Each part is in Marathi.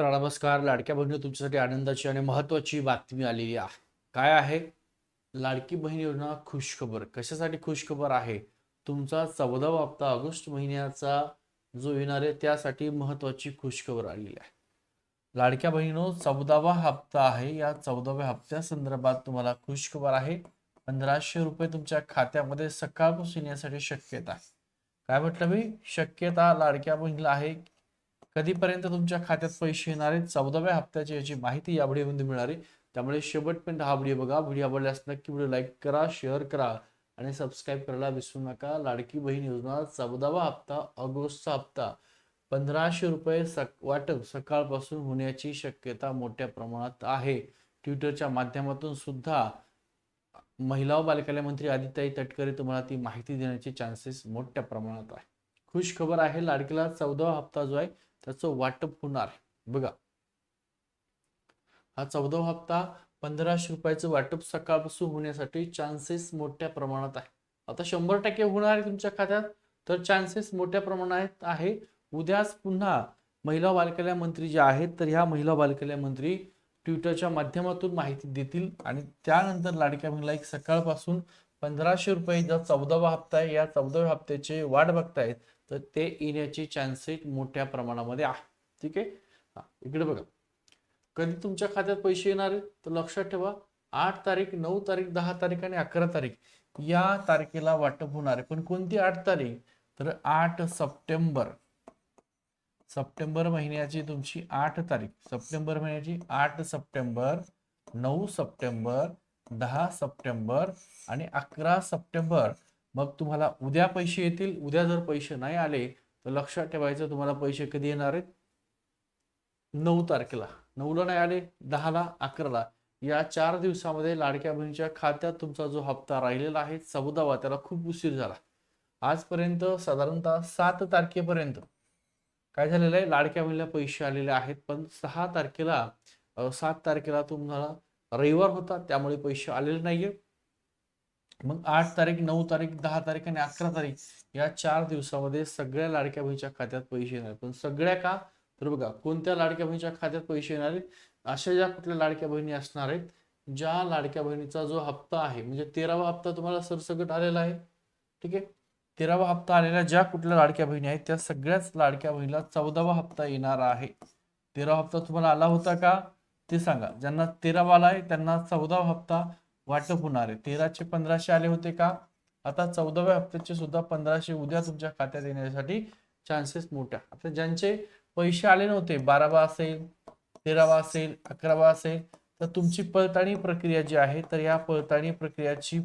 तर नमस्कार. लाडक्या बहिणी तुमच्यासाठी आनंदाची आणि महत्त्वाची बातमी आलेली आहे. काय आहे? लाडकी बहीण योजना खुशखबर. कशासाठी खुशखबर आहे? तुमचा चौदावा हप्ता ऑगस्ट महिन्याचा जो येणार आहे त्यासाठी महत्त्वाची खुशखबर आलेली आहे. लाडक्या बहिणीनो चौदावा हप्ता आहे. या चौदाव्या हप्त्यासंदर्भात तुम्हाला खुशखबर आहे. पंधराशे रुपये तुमच्या खात्यामध्ये सकाळपासून येण्यासाठी शक्यता आहे. काय म्हटलं मी? शक्यता लाडक्या बहिणीला आहे कधीपर्यंत तुमच्या खात्यात पैसे येणार आहेत? चौदाव्या हप्त्याची याची माहिती या व्हिडिओमध्ये मिळणार आहे. त्यामुळे शेवटपर्यंत हा व्हिडिओ बघा. व्हिडिओ आवडल्यास नक्की व्हिडिओ लाईक करा शेअर करा आणि सबस्क्राईब करायला विसरू नका. लाडकी बहीण योजना चौदावा हप्ता ऑगस्टचा हप्ता. पंधराशे रुपये सक वाटप सकाळपासून होण्याची शक्यता मोठ्या प्रमाणात आहे. ट्विटरच्या माध्यमातून सुद्धा महिला व बालकल्याण मंत्री आदित्य तटकरे तुम्हाला ती माहिती देण्याचे चान्सेस मोठ्या प्रमाणात आहे. खुश खबर आहे. लाडकीला चौदावा हप्ता जो आहे त्याचं वाटप होणार बघा. हा चौदावा हप्ता पंधराशे रुपयाचं वाटप सकाळपासून होण्यासाठी चान्सेस मोठ्या प्रमाणात आहे. आता शंभर टक्के होणार आहे तुमच्या खात्यात तर चान्सेस मोठ्या प्रमाणात आहे. उद्याच पुन्हा महिला बालकल्याण मंत्री जे आहेत तर ह्या महिला बालकल्याण मंत्री ट्विटरच्या माध्यमातून माहिती देतील. आणि त्यानंतर लाडक्या महिला एक सकाळपासून पंधराशे रुपये जो चौदावा हप्ता आहे या चौदाव्या हप्त्याचे वाट बघतायत. तर ते येण्याचे चान्सेस मोठ्या प्रमाणामध्ये आहे. ठीक आहे? इकडे बघा. कधी तुमच्या खात्यात पैसे येणार आहेत? तर लक्षात ठेवा आठ तारीख नऊ तारीख दहा तारीख आणि अकरा तारीख या तारखेला वाटप होणार आहे. पण कोणती आठ तारीख? तर आठ सप्टेंबर. सप्टेंबर महिन्याची तुमची आठ तारीख. सप्टेंबर महिन्याची आठ सप्टेंबर नऊ सप्टेंबर दहा सप्टेंबर आणि अकरा सप्टेंबर मग तुम्हाला उद्या पैसे येतील उद्या जर पैसे नाही आले तर लक्षात ठेवायचं तुम्हाला पैसे कधी येणार आहेत? नऊ तारखेला. नऊला नाही आले दहाला अकराला. या चार दिवसामध्ये लाडक्या बहिणीच्या खात्यात तुमचा जो हप्ता राहिलेला आहे चौदावा त्याला खूप उशीर झाला. आजपर्यंत साधारणतः सात तारखेपर्यंत काय झालेलं आहे? लाडक्या बहिणीला पैसे आलेले आहेत पण सहा तारखेला सात तारखेला तुम्हाला रविवार होता त्यामुळे पैसे आलेले नाहीये. मग आठ तारीख नऊ तारीख दहा तारीख आणि अकरा तारीख या चार दिवसामध्ये सगळ्या लाडक्या बहिणीच्या खात्यात पैसे येणार. पण सगळ्या का? तर बघा कोणत्या लाडक्या बहिणीच्या खात्यात पैसे येणार आहेत? अशा ज्या कुठल्या लाडक्या बहिणी असणार आहेत ज्या लाडक्या बहिणीचा जो हप्ता आहे म्हणजे तेरावा हप्ता तुम्हाला सरसकट आलेला आहे ठीक आहे? तेरावा हप्ता आलेल्या ज्या कुठल्या लाडक्या बहिणी आहेत त्या सगळ्याच लाडक्या बहिणीला चौदावा हप्ता येणार आहे. तेरावा हप्ता तुम्हाला आला होता का? ते सांगा. ज्यांना तेरावा आला आहे त्यांना चौदावा हप्ता वाटप होणार आहे. तेराशे पंधराशे आले होते का? आता चौदाव्या हप्त्याचे सुद्धा पंधराशे उद्या तुमच्या खात्यात येण्यासाठी चान्सेस मोठ्या. आता ज्यांचे पैसे आले नव्हते बारावा असेल तेरावा असेल अकरावा असेल तर तुमची पडताळणी प्रक्रिया जी आहे तर या पडताळणी प्रक्रियाची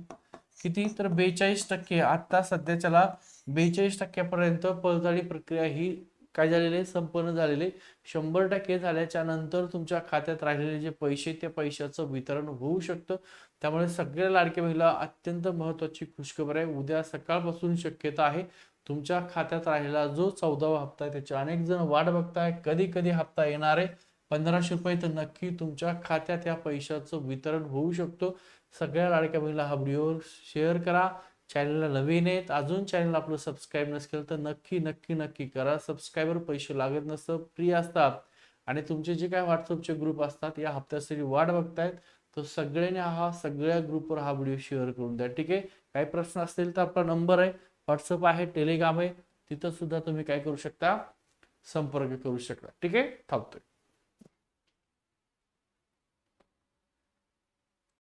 किती? तर बेचाळीस टक्के. आत्ता सध्याच्याला बेचाळीस टक्क्यापर्यंत पडताळणी प्रक्रिया ही काय झालेले? आहे संपन्न झालेले. शंभर टक्के झाल्याच्यानंतर तुमच्या खात्यात राहिलेले जे पैसे त्या पैशाचं वितरण होऊ शकतं. त्यामुळे सगळ्या लाडक्या महिला अत्यंत महत्वाची खुशखबर आहे. उद्या सकाळपासून शक्यता आहे. तुमच्या खात्यात राहिलेला जो चौदावा हप्ता आहे त्याचे अनेक जण वाट बघताय. कधी कधी हप्ता येणार आहे. पंधराशे रुपये तर नक्की तुमच्या खात्यात या पैशाचं वितरण होऊ शकतो. सगळ्या लाडक्या बहिणीला हा व्हिडिओ शेअर करा. चॅनलला नवीन आहेत अजून चॅनल आपलं सबस्क्राईब नसेल तर नक्की नक्की नक्की करा. सबस्क्राईबर पैसे लागत नसतं फ्री असतात. आणि तुमचे जे काय व्हॉट्सअपचे ग्रुप असतात या हप्त्यासाठी वाट बघतायत तर सगळ्यांनी हा सगळ्या ग्रुपवर हा व्हिडिओ शेअर करून द्या. ठीक आहे? काही प्रश्न असतील तर आपला नंबर आहे. व्हॉट्सअप आहे टेलिग्राम आहे. तिथं सुद्धा तुम्ही काय करू शकता? संपर्क करू शकता. ठीक आहे? थांबतोय.